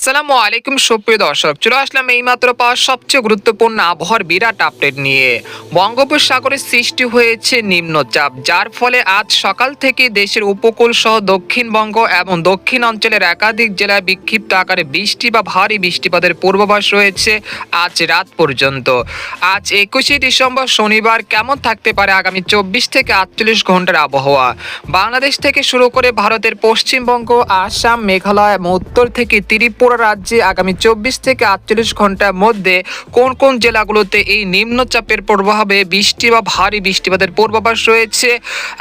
আসসালামু আলাইকুম, সুপ্রিয় দর্শক। চলে আসলাম এইমাত্র পাওয়া সবচেয়ে গুরুত্বপূর্ণ আবহাওয়ার বিরাট আপডেট নিয়ে। বঙ্গোপসাগরে সৃষ্টি হয়েছে নিম্নচাপ, যার ফলে আজ সকাল থেকে দেশের উপকূল সহ দক্ষিণবঙ্গ এবং দক্ষিণ অঞ্চলের একাধিক জেলায় বিক্ষিপ্ত আকারে বৃষ্টি বা ভারী বৃষ্টিপাতের পূর্বাভাস রয়েছে আজ রাত পর্যন্ত। আজ একুশে ডিসেম্বর শনিবার কেমন থাকতে পারে আগামী চব্বিশ থেকে আটচল্লিশ ঘণ্টার আবহাওয়া? বাংলাদেশ থেকে শুরু করে ভারতের পশ্চিমবঙ্গ, আসাম, মেঘালয় এবং উত্তর থেকে ত্রিপুরা রাজ্যে আগামী চব্বিশ থেকে আটচল্লিশ ঘণ্টার মধ্যে কোন কোন জেলাগুলোতে এই নিম্নচাপের প্রভাবে বৃষ্টি বা ভারী বৃষ্টিপাতের পূর্বাভাস রয়েছে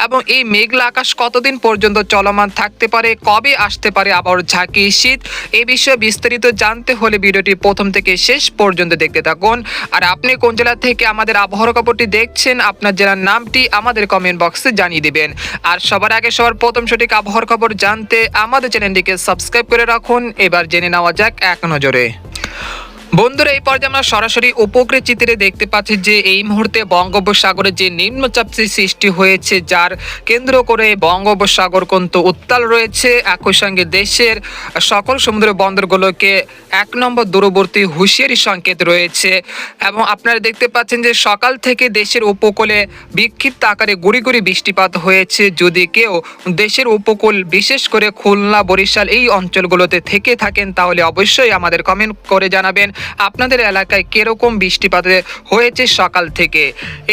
এবং এই মেঘলা আকাশ কতদিন পর্যন্ত চলমান থাকতে পারে? কবে আসতে পারে আবার ঝাঁকি শীত? এই বিষয়ে বিস্তারিত জানতে হলে ভিডিওটি প্রথম থেকে শেষ পর্যন্ত দেখতে থাকুন। আর আপনি কোন জেলা থেকে আমাদের আবহাওয়ার খবরটি দেখছেন, আপনার জেলার নামটি আমাদের কমেন্ট বক্সে জানিয়ে দিবেন। আর সবার আগে সবার প্রথম সঠিক আবহাওয়ার খবর জানতে আমাদের চ্যানেলটিকে সাবস্ক্রাইব করে রাখুন। এবার জেনে নেওয়া যাক এক নজরে। বন্ধুরা, এই পর্যায়ে আমরা সরাসরি উপগ্রহ চিত্রে দেখতে পাচ্ছি যে এই মুহূর্তে বঙ্গোপসাগরে যে নিম্নচাপ সৃষ্টি হয়েছে, যার কেন্দ্র করে বঙ্গোপসাগর কিন্তু উত্তাল রয়েছে। একই সঙ্গে দেশের সকল সমুদ্র বন্দরগুলোকে এক নম্বর দূরবর্তী হুঁশিয়ারি সংকেত রয়েছে। এবং আপনারা দেখতে পাচ্ছেন যে সকাল থেকে দেশের উপকূলে বিক্ষিপ্ত আকারে গুড়ি গুড়ি বৃষ্টিপাত হয়েছে। যদি কেউ দেশের উপকূল, বিশেষ করে খুলনা, বরিশাল এই অঞ্চলগুলোতে থেকে থাকেন, তাহলে অবশ্যই আমাদের কমেন্ট করে জানাবেন। আপনাদের এলাকায় কীরকম বৃষ্টিপাত হয়েছে সকাল থেকে?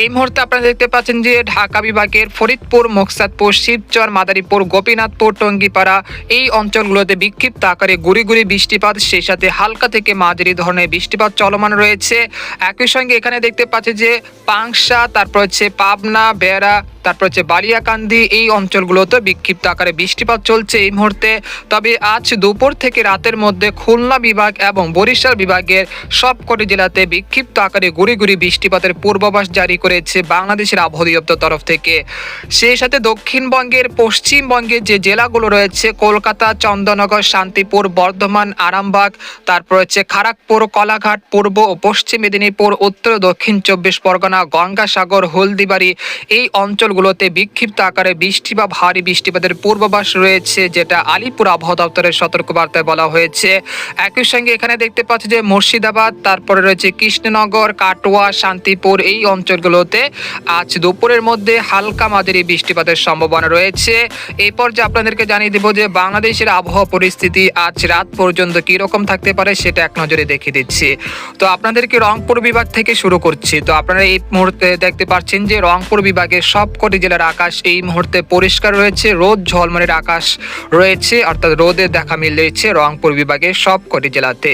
এই মুহূর্তে আপনারা দেখতে পাচ্ছেন যে ঢাকা বিভাগের ফরিদপুর, মোকসাদপুর শিবচর মাদারীপুর, গোপীনাথপুর, টঙ্গিপাড়া এই অঞ্চলগুলোতে বিক্ষিপ্ত আকারে গুড়ি গুড়ি বৃষ্টিপাত, সেই সাথে হালকা থেকে মাঝারি ধরনের বৃষ্টিপাত চলমান রয়েছে। একই সঙ্গে এখানে দেখতে পাচ্ছি যে পাংশা, তারপর হচ্ছে পাবনা, বেড়া তারপর হচ্ছে বালিয়াকান্দি, এই অঞ্চলগুলোতে বিক্ষিপ্ত আকারে বৃষ্টিপাত চলছে এই মুহূর্তে। তবে আজ দুপুর থেকে রাতের মধ্যে খুলনা বিভাগ এবং বরিশাল বিভাগের সবকটি জেলাতে বিক্ষিপ্ত আকারে গুড়ি গুড়ি বৃষ্টিপাতের পূর্বাভাস জারি করেছে বাংলাদেশের আবহাওয়া দপ্তর তরফ থেকে। সেই সাথে দক্ষিণবঙ্গের, পশ্চিমবঙ্গের যে জেলাগুলো রয়েছে, কলকাতা চন্দ্রনগর শান্তিপুর, বর্ধমান, আরামবাগ, তারপর হচ্ছে খড়গপুর কলাঘাট, পূর্ব ও পশ্চিম মেদিনীপুর, উত্তর দক্ষিণ চব্বিশ পরগনা, গঙ্গাসাগর, হলদিবাড়ি, এই অঞ্চলগুলোতে বিক্ষিপ্ত আকারে বৃষ্টি বা ভারী বৃষ্টিপাতের পূর্বাভাস রয়েছে, যেটা আলিপুর আবহাওয়া দপ্তরের সতর্কবার্তায় বলা হয়েছে। একই সঙ্গে এখানে দেখতে পাচ্ছি যে মুর্শিদাবাদ, তারপরে রয়েছে কৃষ্ণনগর, কাটোয়া, শান্তিপুর, এই অঞ্চলগুলোতে আজ দুপুরের মধ্যে হালকা মাঝারি বৃষ্টিপাতের সম্ভাবনা রয়েছে। এই পর্যায়ে আপনাদেরকে জানিয়ে দেবো যে বাংলাদেশের আবহাওয়া পরিস্থিতি আজ রাত পর্যন্ত কি রকম থাকতে পারে সেটা এক নজরে দেখিয়ে দিচ্ছি। তো আপনাদেরকে রংপুর বিভাগ থেকে শুরু করছি। তো আপনারা এই মুহূর্তে দেখতে পাচ্ছেন যে রংপুর বিভাগের সবকটি জেলার আকাশ এই মুহূর্তে পরিষ্কার রয়েছে। রোদ, ঝলমলের আকাশ রয়েছে, অর্থাৎ রোদের দেখা মিলেছে রংপুর বিভাগের সবকটি জেলাতে।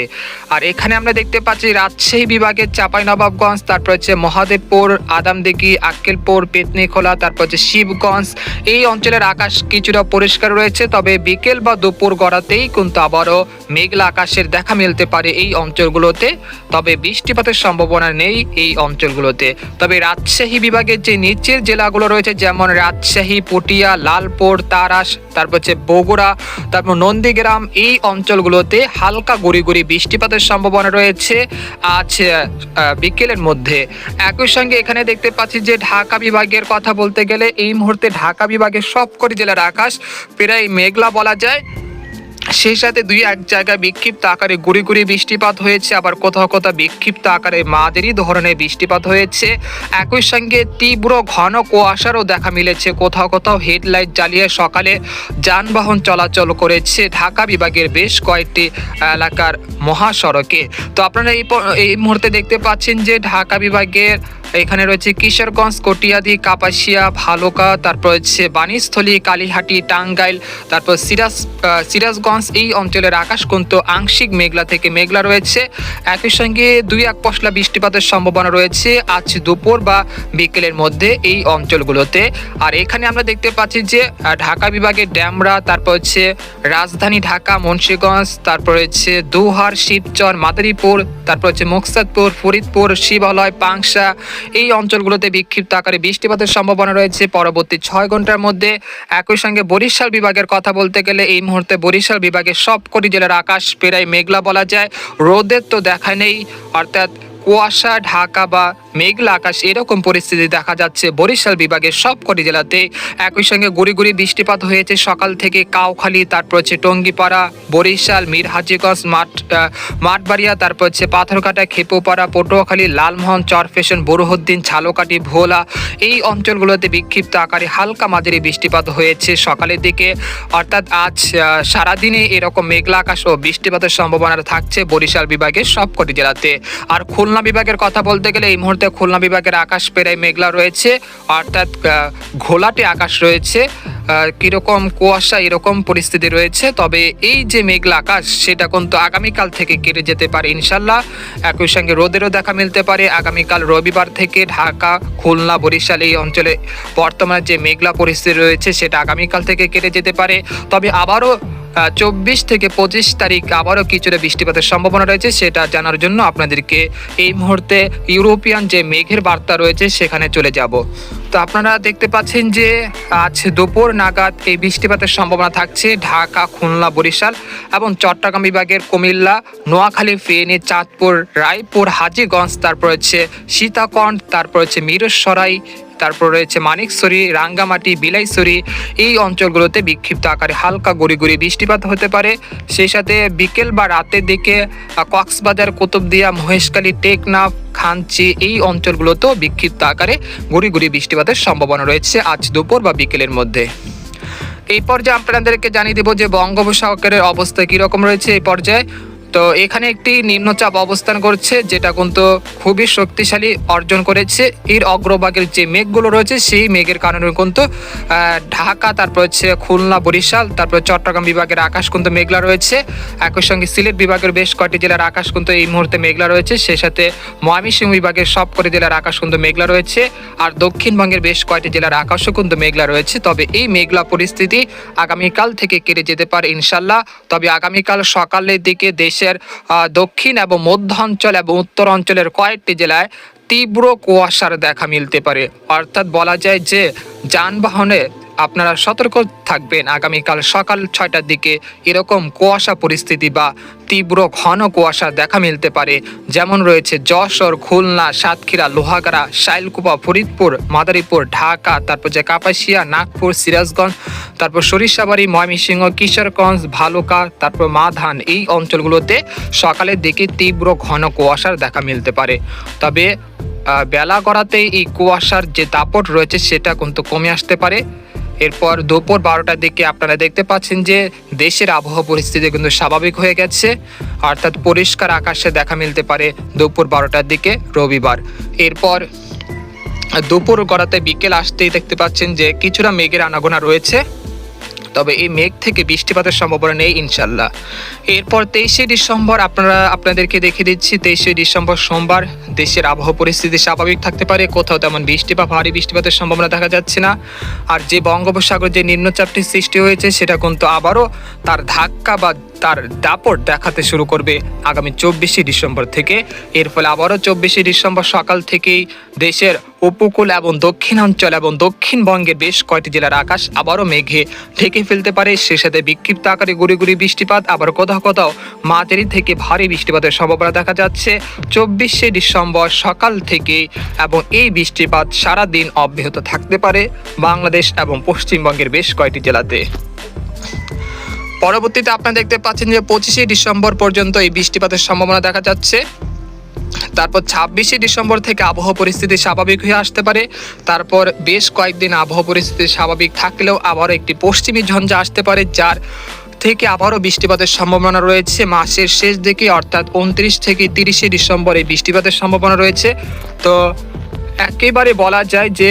আর এখানে আমরা দেখতে পাচ্ছি রাজশাহী বিভাগের চাঁপাইনবাবগঞ্জ, তারপর হচ্ছে মহাদেবপুর, আদামদিঘি, আক্কেলপুর, পেতনিখোলা, তারপর হচ্ছে শিবগঞ্জ। এই অঞ্চলের আকাশ কিছুটা পরিষ্কার রয়েছে, তবে বিকেল বা দুপুর গড়াতেই কিন্তু আবারও মেঘলা আকাশের দেখা মিলতে পারে এই অঞ্চলগুলোতে। তবে বৃষ্টিপাতের সম্ভাবনা নেই এই অঞ্চলগুলোতে। তবে রাজশাহী বিভাগের যে নিচের জেলাগুলো রয়েছে যেমন রাজশাহী, পটিয়া, লালপুর, তারাস, তারপর হচ্ছে বগুড়া, তারপর নন্দীগ্রাম। এই অঞ্চলগুলোতে হালকা গুড়ি গুড়ি বৃষ্টিপাতের সম্ভাবনা রয়েছে। আজ বিকেলের মধ্যে। একই সঙ্গে এখানে দেখতে পাচ্ছি যে ঢাকা বিভাগের কথা বলতে গেলে এই মুহূর্তে ঢাকা বিভাগের সবকটি জেলার আকাশ প্রায় মেঘলা বলা যায়। সেই সাথে দুই এক জায়গায় বিক্ষিপ্ত আকারে গুড়ি গুড়ি বৃষ্টিপাত হয়েছে, আবার কোথাও কোথাও বিক্ষিপ্ত আকারে মাঝারি ধরনের বৃষ্টিপাত হয়েছে। একই সঙ্গে তীব্র ঘন কুয়াশারও দেখা মিলেছে, কোথাও কোথাও হেডলাইট জ্বালিয়ে সকালে যানবাহন চলাচল করেছে। ঢাকা বিভাগের বেশ কয়েকটি এলাকার মহাসড়কে। তো আপনারা এই এই মুহূর্তে দেখতে পাচ্ছেন যে ঢাকা বিভাগের এখানে রয়েছে কিশোরগঞ্জ, কটিয়াদি, কাপাসিয়া, ভালুকা, তারপর হচ্ছে বাণীস্থলী, কালীহাটি, টাঙ্গাইল, তারপর সিরাজ সিরাজগঞ্জ, এই অঞ্চলের আকাশ কিন্তু আংশিক মেঘলা থেকে মেঘলা রয়েছে। একই সঙ্গে দুই এক পশলা বৃষ্টিপাতের সম্ভাবনা রয়েছে আজ দুপুর বা বিকেলের মধ্যে এই অঞ্চলগুলোতে। আর এখানে আমরা দেখতে পাচ্ছি যে ঢাকা বিভাগের ড্যামরা, তারপর হচ্ছে রাজধানী ঢাকা, মুন্সিগঞ্জ, তারপর হচ্ছে দুহার, শিবচর, মাদারীপুর, তারপর হচ্ছে মুকসাদপুর, ফরিদপুর, শিবালয়, পাংশা এই অঞ্চলগুলোতে বিক্ষিপ্ত আকারে বৃষ্টিপাতের সম্ভাবনা রয়েছে। পরবর্তী ছয় ঘণ্টার মধ্যে একই সঙ্গে বরিশাল বিভাগের কথা বলতে গেলে এই মুহূর্তে বরিশাল বিভাগের সবকটি জেলার আকাশ প্রায় মেঘলা বলা যায়। রোদের তো দেখা নেই, অর্থাৎ কুয়াশা, ঢাকা বা মেঘলা আকাশ এরকম পরিস্থিতি দেখা যাচ্ছে। বরিশাল বিভাগের সবকটি জেলাতে একই সঙ্গে গুড়ি গুড়ি বৃষ্টিপাত হয়েছে। সকাল থেকে কাউখালী, তারপর হচ্ছে টঙ্গিপাড়া, বরিশাল মীর হাজিগঞ্জ মাঠ মাঠবাড়িয়া, তারপর হচ্ছে পাথরঘাটা, খেপুপাড়া, পটুয়াখালী, লালমোহন চরফেশন বরুহদ্দিন, ঝালকাঠি, ভোলা এই অঞ্চলগুলোতে বিক্ষিপ্ত আকারে হালকা মাঝারি বৃষ্টিপাত হয়েছে। সকালের দিকে অর্থাৎ আজ সারাদিনে এরকম মেঘলা আকাশ ও বৃষ্টিপাতের সম্ভাবনা থাকছে বরিশাল বিভাগের সবকটি জেলাতে। আর খুলনা বিভাগের কথা বলতে গেলে এই মুহূর্তে খুলনা বিভাগের আকাশ প্রায় মেঘলা রয়েছে, অর্থাৎ ঘোলাটে আকাশ রয়েছে। কীরকম কুয়াশা, এরকম পরিস্থিতি রয়েছে। তবে এই যে মেঘলা আকাশ, সেটা কিন্তু আগামীকাল থেকে কেটে যেতে পারে ইনশাল্লাহ। একই সঙ্গে রোদেরও দেখা মিলতে পারে। আগামীকাল রবিবার থেকে ঢাকা, খুলনা, বরিশাল এই অঞ্চলে বর্তমানে যে মেঘলা পরিস্থিতি রয়েছে, সেটা আগামীকাল থেকে কেটে যেতে পারে। তবে আবারও চব্বিশ থেকে পঁচিশ তারিখ আবারও কিছুটা বৃষ্টিপাতের সম্ভাবনা রয়েছে, সেটা জানার জন্য আপনাদেরকে এই মুহূর্তে ইউরোপিয়ান যে মেঘের বার্তা রয়েছে, সেখানে চলে যাব। তো আপনারা দেখতে পাচ্ছেন যে আজ দুপুর নাগাদ এই বৃষ্টিপাতের সম্ভাবনা থাকছে ঢাকা, খুলনা, বরিশাল এবং চট্টগ্রাম বিভাগের কুমিল্লা, নোয়াখালী, ফেনী, চাঁদপুর, রায়পুর, হাজীগঞ্জ, তারপর হচ্ছে সীতাকণ্ড, তারপর হচ্ছে মিরসরাই, তারপর রয়েছে মানিকছড়ি রাঙ্গামাটি বিলাইছড়ি এই অঞ্চলগুলোতে বিক্ষিপ্ত আকারে হালকা গড়ি গড়ি বৃষ্টিপাত হতে পারে। সেই সাথে বিকেল বা রাতের দিকে কক্সবাজার, কুতুবদিয়া, মহেশখালী, টেকনাফ খানচি এই অঞ্চলগুলোতেও বিক্ষিপ্ত আকারে গুড়ি গুড়ি বৃষ্টিপাতের সম্ভাবনা রয়েছে আজ দুপুর বা বিকেলের মধ্যে। এই পর্যায়ে আপনাদেরকে জানিয়ে দেবো যে বঙ্গোপসাগরের অবস্থা কীরকম রয়েছে। এই পর্যায়ে তো এখানে একটি নিম্নচাপ অবস্থান করছে, যেটা কিন্তু খুবই শক্তিশালী অর্জন করেছে। এর অগ্রভাগের যে মেঘগুলো রয়েছে, সেই মেঘের কারণে কিন্তু ঢাকা, তারপর হচ্ছে খুলনা, বরিশাল, তারপর চট্টগ্রাম বিভাগের আকাশ কিন্তু মেঘলা রয়েছে। একই সঙ্গে সিলেট বিভাগের বেশ কয়েকটি জেলার আকাশ কিন্তু এই মুহূর্তে মেঘলা রয়েছে। সেই সাথে ময়মনসিংহ বিভাগের সব কটি জেলার আকাশ কিন্তু মেঘলা রয়েছে। আর দক্ষিণবঙ্গের বেশ কয়েকটি জেলার আকাশও কিন্তু মেঘলা রয়েছে। তবে এই মেঘলা পরিস্থিতি আগামীকাল থেকে কেটে যেতে পারে ইনশাল্লাহ। তবে আগামীকাল সকালের দিকে দেশের দক্ষিণ এবং মধ্য অঞ্চল এবং উত্তর অঞ্চলের কয়েকটি জেলায় তীব্র কুয়াশার দেখা মিলতে পারে। অর্থাৎ বলা যায় যে যানবাহনে আপনারা সতর্ক থাকবেন। আগামীকাল সকাল ছয়টার দিকে এরকম কুয়াশা পরিস্থিতি বা তীব্র ঘন কুয়াশা দেখা মিলতে পারে। যেমন রয়েছে যশোর, খুলনা, সাতক্ষীরা, লোহাগাড়া, শাইলকুপা, ফরিদপুর, মাদারীপুর, ঢাকা, তারপর যে কাপাসিয়া, নাগপুর, সিরাজগঞ্জ, তারপর সরিষাবাড়ি, ময়মনসিংহ, কিশোরগঞ্জ, ভালুকা, তারপর মাধান এই অঞ্চলগুলোতে সকালের দিকে তীব্র ঘন কুয়াশার দেখা মিলতে পারে। তবে বেলা গড়াতেই এই কুয়াশার যে দাপট রয়েছে সেটা কিন্তু কমে আসতে পারে। এরপর দুপুর বারোটার দিকে আপনারা দেখতে পাচ্ছেন যে দেশের আবহাওয়া পরিস্থিতি কিন্তু স্বাভাবিক হয়ে গেছে। অর্থাৎ পরিষ্কার আকাশে দেখা মিলতে পারে দুপুর বারোটার দিকে রবিবার। এরপর দুপুর গড়াতে বিকেল আসতেই দেখতে পাচ্ছেন যে কিছুটা মেঘের আনাগোনা রয়েছে। তবে এই মেঘ থেকে বৃষ্টিপাতের সম্ভাবনা নেই, ইনশাল্লাহ। এরপর তেইশে ডিসেম্বর আপনারা, আপনাদেরকে দেখে দিচ্ছি, তেইশে ডিসেম্বর সোমবার দেশের আবহাওয়া পরিস্থিতি স্বাভাবিক থাকতে পারে। কোথাও তেমন বৃষ্টি বা ভারী বৃষ্টিপাতের সম্ভাবনা দেখা যাচ্ছে না। আর যে বঙ্গোপসাগর যে নিম্নচাপটি সৃষ্টি হয়েছে, সেটা কিন্তু আবারও তার ধাক্কা বা তার দাপট দেখাতে শুরু করবে আগামী চব্বিশে ডিসেম্বর থেকে। এর ফলে আবারও চব্বিশে ডিসেম্বর সকাল থেকেই দেশের উপকূল এবং দক্ষিণাঞ্চল এবং দক্ষিণবঙ্গের বেশ কয়েকটি জেলার আকাশ আবারও মেঘে ঢেকে ফেলতে পারে। সে সাথে বিক্ষিপ্ত আকারে গুড়ি গুড়ি বৃষ্টিপাত, আবার কোথাও কোথাও মাঝারি থেকে ভারী বৃষ্টিপাতের সম্ভাবনা দেখা যাচ্ছে। চব্বিশে ডিসেম্বর সকাল থেকে এবং এই বৃষ্টিপাত সারা দিন অব্যাহত থাকতে পারে বাংলাদেশ এবং পশ্চিমবঙ্গের বেশ কয়েকটি জেলাতে। পরবর্তীতে আপনারা দেখতে পাচ্ছেন যে পঁচিশে ডিসেম্বর পর্যন্ত এই বৃষ্টিপাতের সম্ভাবনা দেখা যাচ্ছে। তারপর ছাব্বিশে ডিসেম্বর থেকে আবহাওয়া পরিস্থিতি স্বাভাবিক হয়ে আসতে পারে। তারপর বেশ কয়েকদিন আবহাওয়া পরিস্থিতি স্বাভাবিক থাকলেও আবারও একটি পশ্চিমী ঝঞ্ঝা আসতে পারে, যার থেকে আবারও বৃষ্টিপাতের সম্ভাবনা রয়েছে। মাসের শেষ দিকে, অর্থাৎ উনত্রিশ থেকে তিরিশে ডিসেম্বর বৃষ্টিপাতের সম্ভাবনা রয়েছে। তো একেবারে বলা যায় যে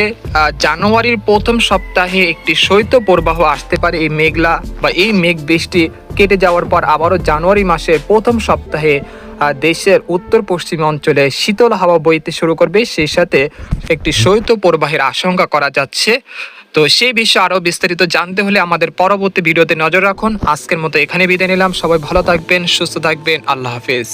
জানুয়ারির প্রথম সপ্তাহে একটি শৈত্য প্রবাহ আসতে পারে। এই মেঘলা বা এই মেঘ বৃষ্টি কেটে যাওয়ার পর আবারও জানুয়ারি মাসের প্রথম সপ্তাহে দেশের উত্তর পশ্চিম অঞ্চলে শীতল হাওয়া বইতে শুরু করবে। সেই সাথে একটি শৈত্য প্রবাহের আশঙ্কা করা যাচ্ছে। তো সেই বিষয়ে আরও বিস্তারিত জানতে হলে আমাদের পরবর্তী ভিডিওতে নজর রাখুন। আজকের মতো এখানে বিদায় নিলাম। সবাই ভালো থাকবেন, সুস্থ থাকবেন। আল্লাহ হাফেজ।